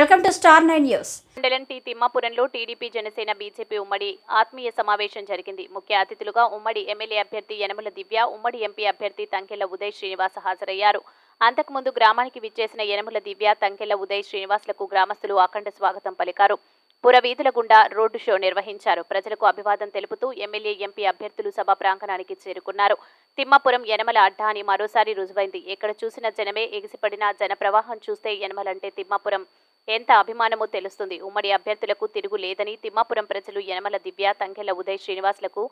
Welcome to star nine news. మండలం T తిమ్మాపురంలో TDP Janasena BJP ఉమ్మడి ఆత్మీయ సమావేశం జరిగింది. ముఖ్య అతిథులుగా ఉమ్మడి ఎమ్మెల్యే అభ్యర్థి యనమల దివ్య ఉమ్మడి ఎంపీ అభ్యర్థి తంకెళ్ళ ఉదయ్ శ్రీనివాస్ హాజరయ్యారు. అంతకుముందు గ్రామానికి విచ్చేసిన యనమల దివ్య తంకెళ్ళ ఉదయ్ శ్రీనివాస్లకు గ్రామస్తులు అఖండ స్వాగతం పలికారు. పురవీధుల గుండా రోడ్డు షో నిర్వహించారు. ప్రజలకు అభివాదం తెలుపుతూ ఎమ్మెల్యే ఎంపీ అభ్యర్థులు సభ ప్రాంగణానికి చేరుకున్నారు. తిమ్మాపురం యనమల అడ్డా అని మరోసారి రుజువైంది. ఎక్కడ చూసిన జనమే ఎగిసిపడిన జన ప్రవాహం చూస్తే యనమలంటే తిమ్మాపురం. ఎంత అభిమానమో తెలుస్తుంది. ఉమ్మడి అభ్యర్థులకు తిరుగు లేదని తిమ్మాపురం ప్రజలు యనమల దివ్య తంకెళ్ళ ఉదయ్ శ్రీనివాస్లకు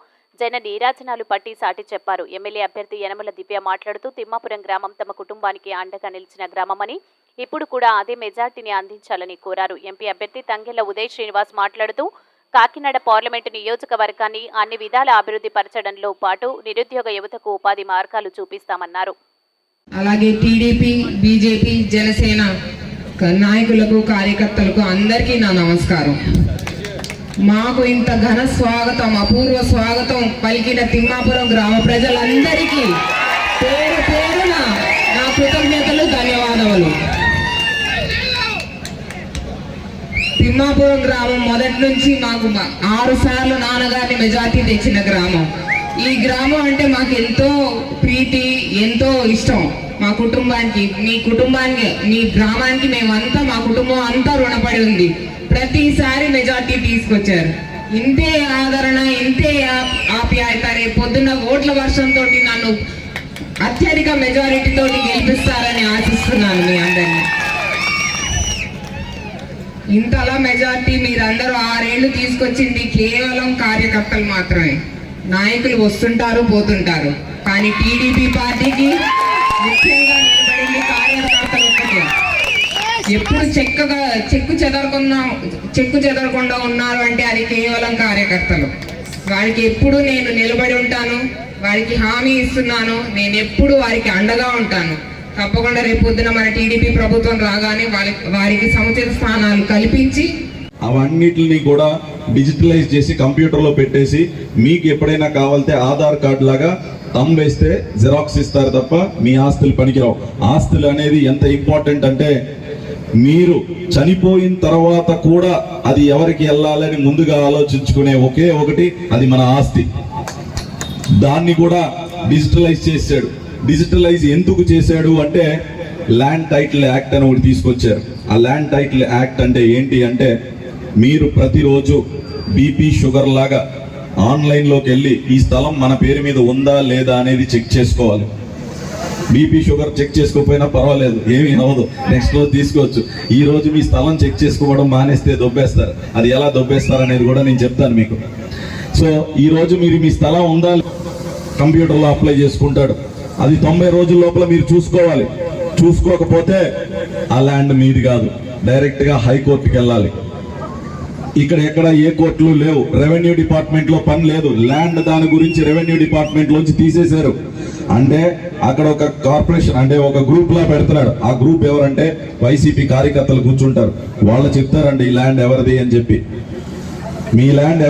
జన నీరాజనాలు పట్టి సాటి చెప్పారు. ఎమ్మెల్యే అభ్యర్థి యనమల దివ్య మాట్లాడుతూ తిమ్మాపురం గ్రామం తమ కుటుంబానికి అండగా నిలిచిన గ్రామమని ఇప్పుడు కూడా అదే మెజార్టీని అందించాలని కోరారు. ఎంపీ అభ్యర్థి తంగెళ్ళ ఉదయ్ శ్రీనివాస్ మాట్లాడుతూ కాకినాడ పార్లమెంటు నియోజకవర్గాన్ని అన్ని విధాల అభివృద్ధి పరచడంలో పాటు నిరుద్యోగ యువతకు ఉపాధి మార్గాలు చూపిస్తామన్నారు. అలాగే టీడీపీ బీజేపీ జనసేన నాయకులకు కార్యకర్తలకు అందరికీ నా నమస్కారం. మాకు ఇంత ఘన స్వాగతం అపూర్వ స్వాగతం పలికిన తిమ్మాపురం గ్రామ ప్రజలందరికీ. పేరు పేరున నా కృతజ్ఞతలు ధన్యవాదములు. తిమ్మాపురం గ్రామం మొదటి నుంచి మాకు ఆరు సార్లు నాన్నగారిని మెజార్టీ తెచ్చిన గ్రామం. ఈ గ్రామం అంటే మాకు ఎంతో ప్రీతి ఎంతో ఇష్టం. మా కుటుంబానికి మీ కుటుంబానికి మీ గ్రామానికి మేమంతా మా కుటుంబం అంతా రుణపడి ఉంది. ప్రతిసారి మెజార్టీ తీసుకొచ్చారు. ఇంతే ఆదరణ ఇంతే ఆప్యాయత రేపు పొద్దున్న ఓట్ల వర్షంతో నన్ను అత్యధిక మెజారిటీతో గెలిపిస్తారని ఆశిస్తున్నాను మీ అందరినీ. ఇంతలా మెజార్టీ మీరందరూ ఆరేళ్ళు తీసుకొచ్చింది కేవలం కార్యకర్తలు మాత్రమే. నాయకులు వస్తుంటారు పోతుంటారు. కానీ టీడీపీ పార్టీకి ముఖ్యంగా నిలబడింది కార్యకర్తలు ఒక్కటే. ఎప్పుడు చెక్కగా చెక్కు చెదరకుండా చెక్కు చెదరకుండా ఉన్నారు అంటే అది కేవలం కార్యకర్తలు. వారికి ఎప్పుడు నేను నిలబడి ఉంటాను వారికి హామీ ఇస్తున్నాను నేను ఎప్పుడు వారికి అండగా ఉంటాను. తప్పకుండా రేపు మన టీడీపీ ప్రభుత్వం రాగానే వారి వారికి సముచిత స్థానాలు కల్పించి అవన్నిటిని కూడా డిజిటలైజ్ చేసి కంప్యూటర్లో పెట్టేసి మీకు ఎప్పుడైనా కావాలితే ఆధార్ కార్డు లాగా తమ్ వేస్తే జెరాక్స్ ఇస్తారు తప్ప మీ ఆస్తులు పనికిరావు. ఆస్తులు అనేది ఎంత ఇంపార్టెంట్ అంటే మీరు చనిపోయిన తర్వాత కూడా అది ఎవరికి వెళ్ళాలని ముందుగా ఆలోచించుకునే ఒకే ఒకటి అది మన ఆస్తి. దాన్ని కూడా డిజిటలైజ్ చేశాడు. డిజిటలైజ్ ఎందుకు చేశాడు అంటే ల్యాండ్ టైటిల్ యాక్ట్ అని ఒకటి తీసుకొచ్చారు. ఆ ల్యాండ్ టైటిల్ యాక్ట్ అంటే ఏంటి అంటే మీరు ప్రతిరోజు బీపీ షుగర్ లాగా ఆన్లైన్లోకి వెళ్ళి ఈ స్థలం మన పేరు మీద ఉందా లేదా అనేది చెక్ చేసుకోవాలి. బీపీ షుగర్ చెక్ చేసుకోకపోయినా పర్వాలేదు ఏమీ అవ్వదు. నెక్స్ట్ రోజు తీసుకోవచ్చు. ఈ రోజు మీ స్థలం చెక్ చేసుకోవడం మానేస్తే దొబ్బేస్తారు. అది ఎలా దొబ్బేస్తారు అనేది కూడా నేను చెప్తాను మీకు. సో ఈ రోజు మీరు మీ స్థలం ఉందా కంప్యూటర్లో అప్లై చేసుకుంటాడు. అది తొంభై రోజుల లోపల మీరు చూసుకోవాలి. చూసుకోకపోతే ఆ ల్యాండ్ మీది కాదు. డైరెక్ట్గా హైకోర్టుకి వెళ్ళాలి ఇక్కడ ఎక్కడ ఏ కోర్టులు లేవు. రెవెన్యూ డిపార్ట్మెంట్లో పని లేదు. ల్యాండ్ దాని గురించి రెవెన్యూ డిపార్ట్మెంట్ లోంచి తీసేశారు. అంటే అక్కడ ఒక కార్పొరేషన్ అంటే ఒక గ్రూప్ లా పెడుతున్నాడు. ఆ గ్రూప్ ఎవరంటే వైసీపీ కార్యకర్తలు కూర్చుంటారు. వాళ్ళు చెప్తారండి ఈ ల్యాండ్ ఎవరిది? అని చెప్పి. మీ ల్యాండ్